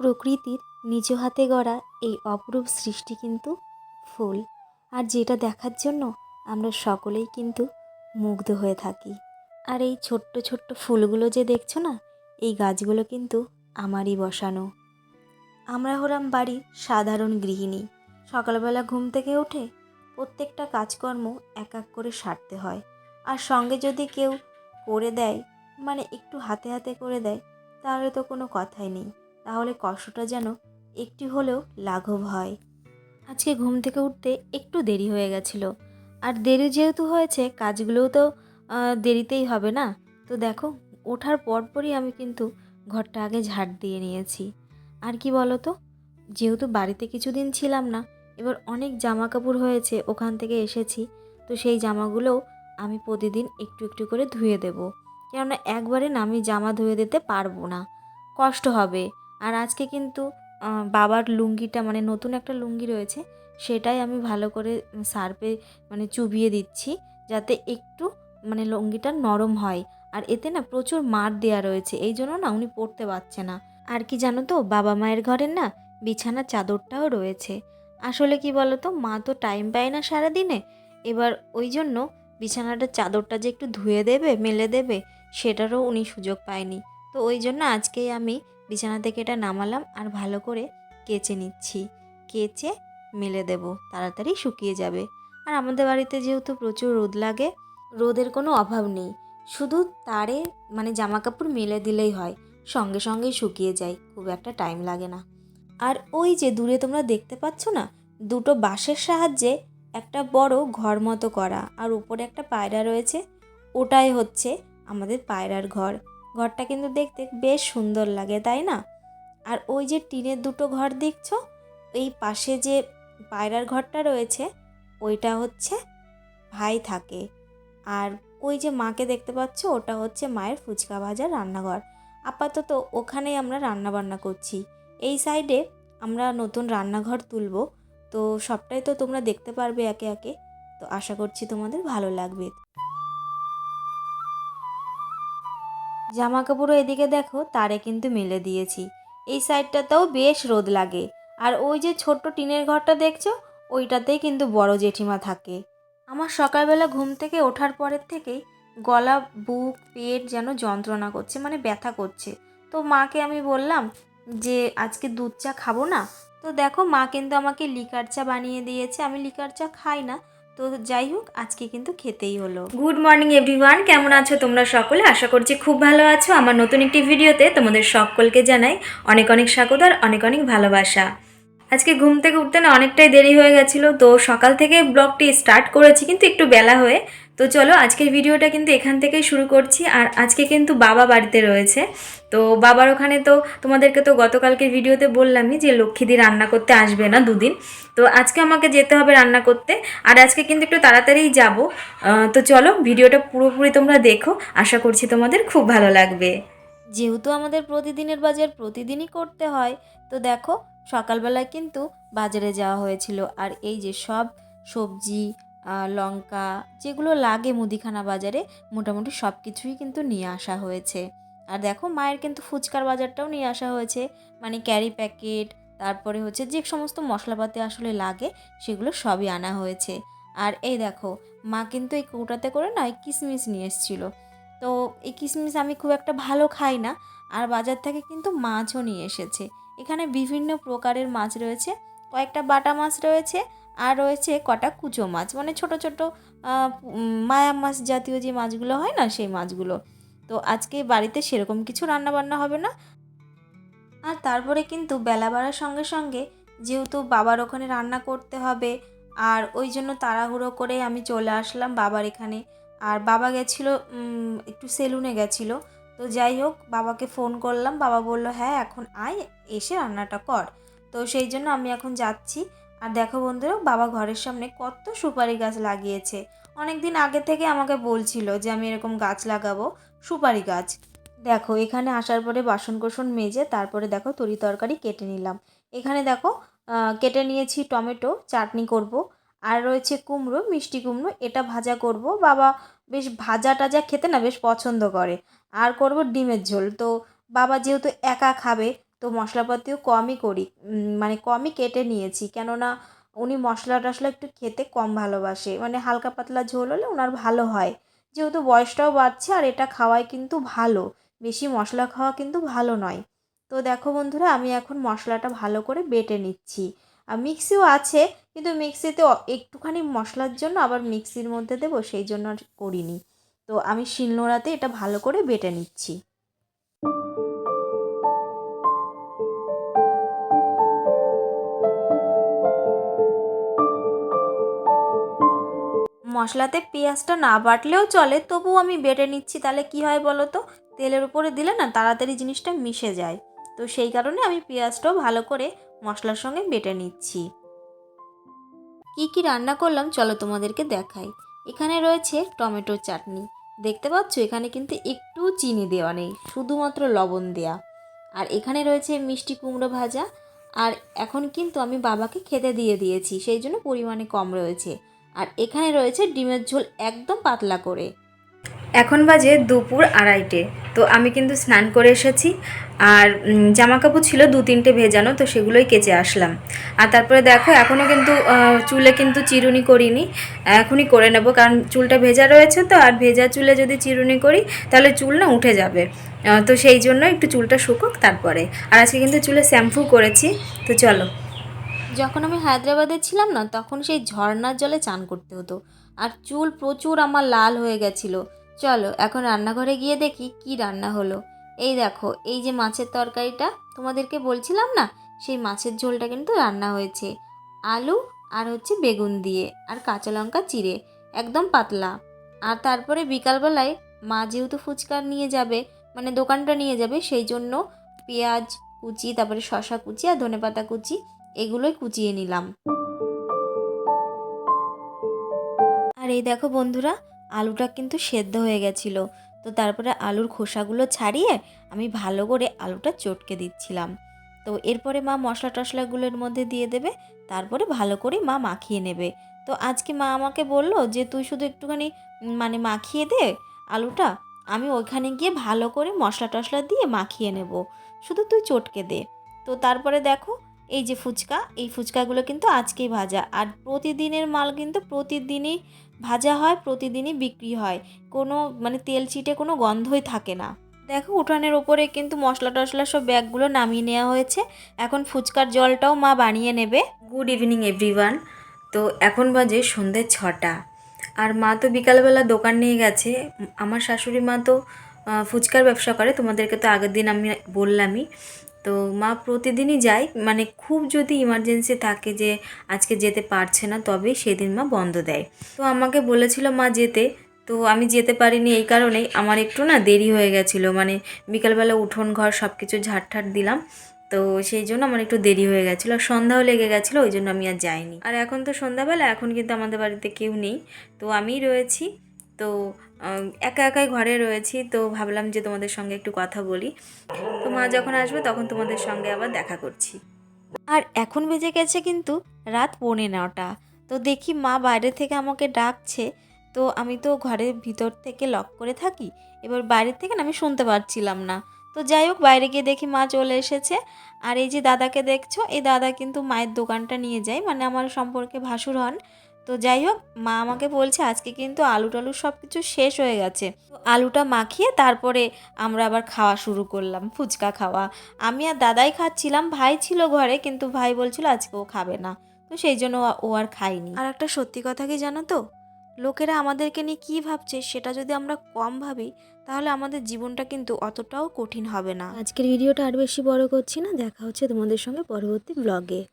প্রকৃতির নিজ হাতে গড়া এই অপরূপ সৃষ্টি কিন্তু ফুল। আর যেটা দেখার জন্য আমরা সকলেই কিন্তু মুগ্ধ হয়ে থাকি। আর এই ছোট্ট ছোট্ট ফুলগুলো যে দেখছ না, এই গাছগুলো কিন্তু আমারই বসানো। আমরা হলাম বাড়ির সাধারণ গৃহিণী। সকালবেলা ঘুম থেকে উঠে প্রত্যেকটা কাজকর্ম এক এক করে সারতে হয়। আর সঙ্গে যদি কেউ করে দেয় মানে একটু হাতে হাতে করে দেয়, তাহলে তো কোনো কথাই নেই। তাহলে কষ্টটা যেন একটু হলেও লাঘব হয়। আজকে ঘুম থেকে উঠতে একটু দেরি হয়ে গেছিল। আর দেরি যেহেতু হয়েছে, কাজগুলোও তো দেরিতেই হবে না? তো দেখো, ওঠার পরপরই আমি কিন্তু ঘরটা আগে ঝাড় দিয়ে নিয়েছি। আর কি বলো তো যেহেতু বাড়িতে কিছুদিন ছিলাম না, এবার অনেক জামা কাপড় হয়েছে, ওখান থেকে এসেছি। তো সেই জামাগুলোও আমি প্রতিদিন একটু একটু করে ধুয়ে দেব। কেননা একবারে না আমি জামা ধুয়ে দিতে পারব না। কষ্ট হবে। আর আজকে কিন্তু বাবার লুঙ্গিটা মানে নতুন একটা লুঙ্গি রয়েছে, সেটাই আমি ভালো করে সার্পে মানে চুবিয়ে দিচ্ছি যাতে একটু মানে লুঙ্গিটা নরম হয়। আর এতে না প্রচুর মার দেওয়া রয়েছে, এই জন্য না উনি পড়তে পারছে না। আর কি জানো তো, বাবা মায়ের ঘরের না বিছানার চাদরটাও রয়েছে। আসলে কি বলো তো মা তো টাইম পায় না সারাদিনে। এবার ওই জন্য বিছানাটার চাদরটা যে একটু ধুয়ে দেবে, মেলে দেবে, সেটারও উনি সুযোগ পায়নি। তো ওই জন্য আজকেই আমি বিছানা থেকে এটা নামালাম আর ভালো করে কেচে নিচ্ছি। কেচে মেলে দেব, তাড়াতাড়ি শুকিয়ে যাবে। আর আমাদের বাড়িতে যেহেতু প্রচুর রোদ লাগে, রোদের কোনো অভাব নেই। শুধু তারে মানে জামা কাপড় মেলে দিলেই হয়, সঙ্গে সঙ্গেই শুকিয়ে যায়, খুব একটা টাইম লাগে না। আর ওই যে দূরে তোমরা দেখতে পাচ্ছ না, দুটো বাঁশের সাহায্যে একটা বড় ঘর মতো করা, আর উপরে একটা পায়রা রয়েছে, ওটাই হচ্ছে আমাদের পায়রার ঘর। ঘরটা কিন্তু দেখতে বেশ সুন্দর লাগে, তাই না? আর ওই যে টিনের দুটো ঘর দেখছ? এই পাশে যে পায়রার ঘরটা রয়েছে, ওইটা হচ্ছে ভাই থাকে। আর ওই যে মাকে দেখতে পাচ্ছ, ওটা হচ্ছে মায়ের ফুচকা ভাজার রান্নাঘর। আপাতত ওখানেই আমরা রান্না বান্না করছি। এই সাইডে আমরা নতুন রান্নাঘর তুলব। তো সবটাই তো তোমরা দেখতে পারবে একে একে। তো আশা করছি তোমাদের ভালো লাগবে। জামা কাপড়ও এদিকে দেখো, তারে কিন্তু মেলে দিয়েছি। এই সাইডটাতেও বেশ রোদ লাগে। আর ওই যে ছোট্ট টিনের ঘরটা দেখছ, ওইটাতেই কিন্তু বড় জেঠিমা থাকে। আমার সকালবেলা ঘুম থেকে ওঠার পরের থেকেই গলা, বুক, পেট যেন যন্ত্রণা করছে মানে ব্যথা করছে। তো মাকে আমি বললাম যে, আজকে দুধ চা খাব না? তো দেখো, মা কিন্তু আমাকে লিকার চা বানিয়ে দিয়েছে। আমি লিকার চা খাই না তো যাই হোক, আজকে কিন্তু খেতেই হলো। গুড মর্নিং এভরিওয়ান কেমন আছো তোমরা সকলে? আশা করছি খুব ভালো আছো। আমার নতুন একটি ভিডিওতে তোমাদের সকলকে জানাই অনেক অনেক স্বাগত আর অনেক অনেক ভালোবাসা। আজকে ঘুম থেকে উঠতে না অনেকটাই দেরি হয়ে গেছিল, তো সকাল থেকে ব্লগটি স্টার্ট করেছি, কিন্তু একটু বেলা হয়ে। তো চলো আজকের ভিডিওটা কিন্তু এখান থেকেই শুরু করছি, আর আজকে কিন্তু বাবা বাড়িতে রয়েছে। তো বাবার ওখানে তো, তোমাদেরকে তো গতকালকের ভিডিওতে বললামই যে লক্ষ্মীদি রান্না করতে আসবে না দুদিন। তো আজকে আমাকে যেতে হবে রান্না করতে, আর আজকে কিন্তু একটু তাড়াতাড়িই যাব। তো চলো ভিডিওটা পুরোপুরি তোমরা দেখো, আশা করছি তোমাদের খুব ভালো লাগবে। যেহেতু আমাদের প্রতিদিনের বাজার প্রতিদিনই করতে হয়, তো দেখো সকালবেলায় কিন্তু বাজারে যাওয়া হয়েছিল। আর এই যে সব সবজি লঙ্কা যেগুলো লাগে মুদিখানা বাজারে, মোটামুটি সব কিছুই কিন্তু নিয়ে আসা হয়েছে। আর দেখো মায়ের কিন্তু ফুচকার বাজারটাও নিয়ে আসা হয়েছে। মানে ক্যারি প্যাকেট, তারপরে হচ্ছে যে সমস্ত মশলাপাতি আসলে লাগে, সেগুলো সবই আনা হয়েছে। আর এই দেখো, মা কিন্তু এই কৌটাতে করে না এই কিশমিশ নিয়ে এসেছিল। তো এই কিশমিশ আমি খুব একটা ভালো খাই না। আর বাজার থেকে কিন্তু মাছও নিয়ে এসেছে। এখানে বিভিন্ন প্রকারের মাছ রয়েছে, কয়েকটা বাটা মাছ রয়েছে আর রয়েছে কটা কুচো মাছ। মানে ছোট ছোট মায়া মাছ জাতীয় যে মাছগুলো হয় না সেই মাছগুলো। তো আজকে বাড়িতে সেরকম কিছু রান্না বান্না হবে না। আর তারপরে কিন্তু বেলা বাড়ার সঙ্গে সঙ্গে যেহেতু বাবার ওখানে রান্না করতে হবে, আর ওই জন্য তাড়াহুড়ো করে আমি চলে আসলাম বাবার এখানে। আর বাবা গেছিল একটু সেলুনে গেছিল। তো যাই হোক, বাবাকে ফোন করলাম। বাবা বলল হ্যাঁ এখন আয়, এসে রান্নাটা কর। তো সেই জন্য আমি এখন যাচ্ছি। আর দেখো বন্ধুরা, বাবা ঘরের সামনে কত সুপারি গাছ লাগিয়েছে। অনেক দিন আগে থেকে আমাকে বলছিল যে আমি এরকম গাছ লাগাবো, সুপারি গাছ। দেখো, এখানে আসার পরে বাসন কোসন মেজে তারপরে দেখো তরি তরকারি কেটে নিলাম। এখানে দেখো কেটে নিয়েছি টমেটো, চাটনি করব। আর রয়েছে কুমড়ো, মিষ্টি কুমড়ো, এটা ভাজা করব। বাবা বেশ ভাজা টাজা খেতে না বেশ পছন্দ করে। আর করব ডিমের ঝোল। তো বাবা যেহেতু একা খাবে, তো মশলাপাতিও কমই করি মানে কমই কেটে নিয়েছি। কেননা উনি মশলা টশলা একটু খেতে কম ভালোবাসে। মানে হালকা পাতলা ঝোল হলে ওনার ভালো হয়। যেহেতু বয়সটাও বাড়ছে আর এটা খাওয়াই কিন্তু ভালো। বেশি মশলা খাওয়া কিন্তু ভালো নয়। তো দেখো বন্ধুরা, আমি এখন মশলাটা ভালো করে বেটে নিচ্ছি। আর মিক্সিও আছে, কিন্তু মিক্সিতে একটুখানি মশলার জন্য আবার মিক্সির মধ্যে দেবো, সেই জন্য আর করিনি। তো আমি শিলনোড়াতে এটা ভালো করে বেটে নিচ্ছি। মশলাতে পেঁয়াজটা না বাটলেও চলে, তবুও আমি বেটে নিচ্ছি। তাহলে কি হয় বলো তো? তেলের উপরে দিলে না তাড়াতাড়ি জিনিসটা মিশে যায়। তো সেই কারণে আমি পেঁয়াজটাও ভালো করে মশলার সঙ্গে বেটে নিচ্ছি। কি কি রান্না করলাম চলো তোমাদেরকে দেখাই। এখানে রয়েছে টমেটোর চাটনি। দেখতে পাচ্ছ? এখানে কিন্তু একটু চিনি দেওয়া নেই, শুধুমাত্র লবণ দেয়া। আর এখানে রয়েছে মিষ্টি কুমড়ো ভাজা, আর এখন কিন্তু আমি বাবাকে খেতে দিয়ে দিয়েছি, সেই জন্য পরিমাণে কম রয়েছে। আর এখানে রয়েছে ডিমের ঝোল একদম পাতলা করে। এখন বাজে দুপুর আড়াইটে। তো আমি কিন্তু স্নান করে এসেছি। আর জামা কাপড় ছিল দু তিনটে ভেজানো, তো সেগুলোই কেচে আসলাম। আর তারপরে দেখো, এখনও কিন্তু চুলে কিন্তু চিরুনি করিনি। এখনই করে নেব, কারণ চুলটা ভেজা রয়েছে তো, আর ভেজা চুলে যদি চিরুনি করি, তাহলে চুল না উঠে যাবে। তো সেই জন্য একটু চুলটা শুকোক তারপরে। আর আজকে কিন্তু চুলে শ্যাম্পু করেছি, তো চলো। যখন আমি হায়দ্রাবাদে ছিলাম না, তখন সেই ঝর্ণার জলে চান করতে হতো। আর চুল প্রচুর আমার লাল হয়ে গেছিল। চলো এখন রান্নাঘরে গিয়ে দেখি কি রান্না হলো। এই দেখো, এই যে মাছের তরকারিটা, তোমাদেরকে বলছিলাম না, সেই মাছের ঝোলটা কিন্তু রান্না হয়েছে। আলু আর হচ্ছে বেগুন দিয়ে, আর কাঁচা লঙ্কা চিড়ে, একদম পাতলা। আর তারপরে বিকালবেলায় মা যেহেতু ফুচকা নিয়ে যাবে মানে দোকানটা নিয়ে যাবে, সেই জন্য পেঁয়াজ কুচি, তারপরে শশা কুচি আর ধনেপাতা কুচি, এগুলোই কুচিয়ে নিলাম। আর এই দেখো বন্ধুরা আলুটা কিন্তু সেদ্ধ হয়ে গেছিল। তো তারপরে আলুর খোসাগুলো ছাড়িয়ে আমি ভালো করে আলুটা চটকে দিচ্ছিলাম। তো এরপরে মা মশলা টশলাগুলোর মধ্যে দিয়ে দেবে, তারপরে ভালো করে মা মাখিয়ে নেবে। তো আজকে মা আমাকে বলল যে, তুই শুধু একটুখানি মানে মাখিয়ে দে আলুটা, আমি ওইখানে গিয়ে ভালো করে মশলা টশলা দিয়ে মাখিয়ে নেব। শুধু তুই চটকে দে। তো তারপরে দেখো, এই যে ফুচকা, এই ফুচকাগুলো কিন্তু আজকেই ভাজা। আর প্রতিদিনের মাল কিন্তু প্রতিদিনই ভাজা হয়, প্রতিদিনই বিক্রি হয়। কোনো মানে তেল চিটে কোনো গন্ধই থাকে না। দেখো, উঠানের ওপরে কিন্তু মশলা টশলা সব ব্যাগগুলো নামিয়ে নেওয়া হয়েছে। এখন ফুচকার জলটাও মা বানিয়ে নেবে। গুড ইভিনিং এভরিওয়ান তো এখন বাজে সন্ধ্যে ছটা। আর মা তো বিকালবেলা দোকান নিয়ে গেছে। আমার শাশুড়ি মা তো ফুচকার ব্যবসা করে। তোমাদেরকে তো আগের দিন আমি বললামই। তো মা প্রতিদিনই যায়। মানে খুব যদি ইমার্জেন্সি থাকে যে আজকে যেতে পারছে না, তবেই সেদিন মা বন্ধ দেয়। তো আমাকে বলেছিল মা যেতে। তো আমি যেতে পারিনি এই কারণেই। আমার একটু না দেরি হয়ে গেছিল। মানে বিকালবেলা উঠোন ঘর সব কিছু ঝাড় দিলাম। তো সেই জন্য আমার একটু দেরি হয়ে গেছিল। আর সন্ধ্যাও লেগে গেছিল, ওই জন্য আমি আর যাইনি। আর এখন তো সন্ধ্যাবেলা, এখন কিন্তু আমাদের বাড়িতে কেউ নেই। তো আমিই রয়েছি। তো একা একাই ঘরে রয়েছি। তো ভাবলাম যে তোমাদের সঙ্গে একটু কথা বলি। মা যখন আসবে, তখন তোমাদের সঙ্গে আবার দেখা করছি। আর এখন বেজে গেছে কিন্তু রাত পৌনে নটা। তো দেখি মা বাইরে থেকে আমাকে ডাকছে। তো আমি তো ঘরের ভিতর থেকে লক করে থাকি। এবার বাইরের থেকে আমি শুনতে পারছিলাম না। তো যাই হোক, বাইরে গিয়ে দেখি মা চলে এসেছে। আর এই যে দাদাকে দেখছ, এই দাদা কিন্তু মায়ের দোকানটা নিয়ে যায়। মানে আমার সম্পর্কে ভাসুর হন। তো যাই হোক মা আমাকে বলছে আজকে কিন্তু আলু টালু সব কিছু শেষ হয়ে গেছে। তো আলুটা মাখিয়ে তারপরে আমরা আবার খাওয়া শুরু করলাম ফুচকা খাওয়া। আমি আর দাদাই খাচ্ছিলাম ভাই ছিল ঘরে কিন্তু ভাই বলছিল আজকে ও খাবে না। তো সেই জন্য ও- ও আর খাইনি আর একটা সত্যি কথা কি জানো তো? লোকেরা আমাদেরকে নিয়ে কী ভাবছে সেটা যদি আমরা কম ভাবি তাহলে আমাদের জীবনটা কিন্তু অতটাও কঠিন হবে না। আজকের ভিডিওটা আর বেশি বড় করছি না দেখা হচ্ছে তোমাদের সঙ্গে পরবর্তী ব্লগে